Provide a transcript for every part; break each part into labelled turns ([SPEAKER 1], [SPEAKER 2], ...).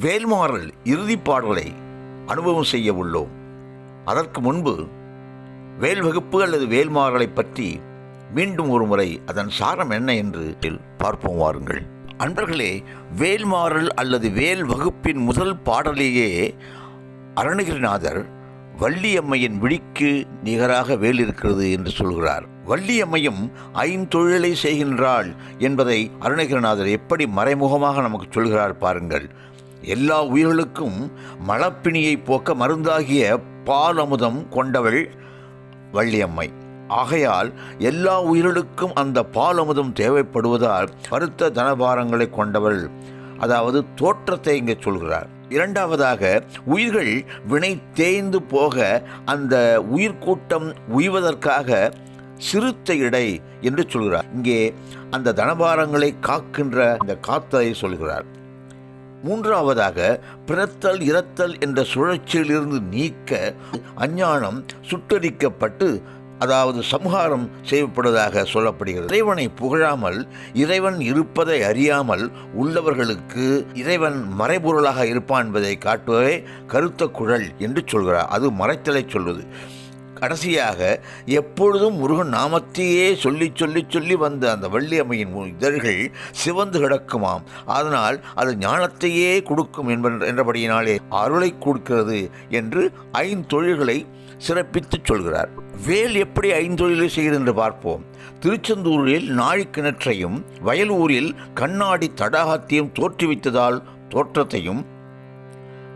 [SPEAKER 1] வேல்மாறல் இறுதிப் பாடலை அனுபவம் செய்ய உள்ளோம். அதற்கு முன்பு வேல்வகுப்பு அல்லது வேல்மாறலை பற்றி மீண்டும் ஒரு முறை அதன் சாரம் என்ன என்று பார்ப்போம் வாருங்கள். அன்பர்களே வேல்மாறல் அல்லது வேல் வகுப்பின் முதல் பாடலேயே அருணகிரிநாதர் வள்ளியம்மையின் விழிக்கு நிகராக வேல் இருக்கிறது என்று சொல்கிறார். வள்ளியம்மையும் ஐந்தொழிலை செய்கின்றாள் என்பதை அருணகிரிநாதர் எப்படி மறைமுகமாக நமக்கு சொல்கிறார் பாருங்கள். எல்லா உயிர்களுக்கும் மலப்பிணியை போக்க மருந்தாகிய பால் அமுதம் கொண்டவள் வள்ளியம்மை. ஆகையால் எல்லா உயிர்களுக்கும் அந்த பால் அமுதம் தேவைப்படுவதால் பருத்த தனபாரங்களை கொண்டவள் அதாவது தோற்றத்தை இங்கே சொல்கிறார். இரண்டாவதாக உயிர்கள் வினை தேய்ந்து போக அந்த உயிர்க்கூட்டம் உய்வதற்காக சிறுத்த இடை என்று சொல்கிறார். இங்கே அந்த தனபாரங்களை காக்கின்ற அந்த காத்தலை சொல்கிறார். மூன்றாவதாக பிறத்தல் இறத்தல் என்ற சுழற்சியிலிருந்து நீக்க அஞ்ஞானம் சுட்டரிக்கப்பட்டு அதாவது சம்ஹாரம் செய்யப்படுவதாக சொல்லப்படுகிறது. இறைவனை புகழாமல் இறைவன் இருப்பதை அறியாமல் உள்ளவர்களுக்கு இறைவன் மறைபொருளாக இருப்பான் என்பதை காட்டுவதே கருத்த குழல் என்று சொல்கிறார். அது மறைத்தலை சொல்வது. கடைசியாக எப்பொழுதும் முருகன் நாமத்தையே சொல்லி சொல்லி சொல்லி வந்த அந்த வள்ளியம்மையின் அம்மையின் இதழ்கள் சிவந்து கிடக்குமாம். அதனால் அது ஞானத்தையே கொடுக்கும் என்ப என்றபடியினாலே அருளை கொடுக்கிறது என்று ஐந்தொழில்களை சிறப்பித்துச் சொல்கிறார். வேல் எப்படி ஐந்தொழிலை செய்கிறது என்று பார்ப்போம். திருச்செந்தூரில் நாழிக்கிணற்றையும் வயலூரில் கண்ணாடி தடாகத்தையும் தோற்றுவித்ததால் தோற்றத்தையும்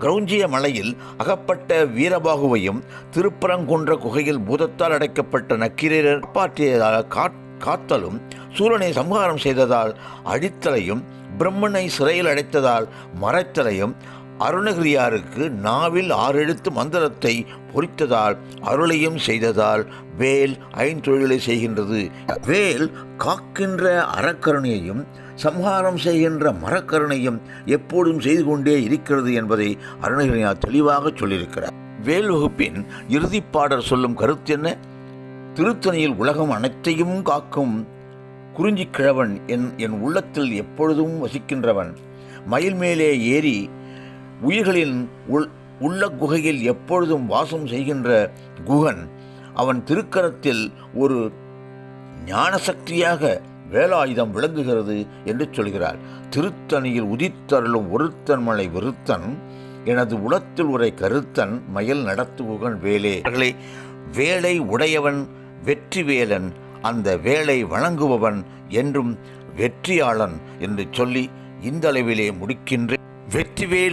[SPEAKER 1] கிரௌஞ்சிய மலையில் அகப்பட்ட வீரபாகுவையும் திருப்பரங்குன்ற குகையில் பூதத்தால் அடைக்கப்பட்ட நக்கீரர் பாற்றியதாக காத்தலும் சூரனை சம்ஹாரம் செய்ததால் அழித்தலையும் பிரம்மனை சிறையில் அடைத்ததால் மறைத்தலையும் அருணகிரியாருக்கு நாவில் ஆறெழுத்து மந்திரத்தை பொறித்ததால் அருளையும் செய்ததால் வேல் ஐந்தொழிலை செய்கின்றது. வேல் காக்கின்ற அறக்கருணையையும் சம்ஹாரம் செய்கின்ற மரக்கருணையும் எப்போதும் செய்து கொண்டே இருக்கிறது என்பதை அருணகிரியார் தெளிவாக சொல்லியிருக்கிறார். வேல் வகுப்பின் இறுதிப்பாடர் சொல்லும் கருத்து என்ன? திருத்தணியில் உலகம் அனைத்தையும் காக்கும் குறிஞ்சிக்கிழவன் என் என் உள்ளத்தில் எப்பொழுதும் வசிக்கின்றவன். மயில் மேலே ஏறி உயிர்களின் உள் உள்ள குகையில் எப்பொழுதும் வாசம் செய்கின்ற குகன் அவன் திருக்கரத்தில் ஒரு ஞானசக்தியாக வேலாயுதம் விளங்குகிறது என்று சொல்கிறார். திருத்தணியில் உதித்தருளும் ஒருத்தன் மலை விருத்தன் எனது உளத்தில் உரை கருத்தன் மயல் நடத்துகுகன் வேலே. வேலை உடையவன் வெற்றி வேலன் அந்த வேலை வணங்குபவன் என்றும் வெற்றியாளன் என்று சொல்லி இந்த அளவிலே முடிக்கின்ற வெற்றிவேல்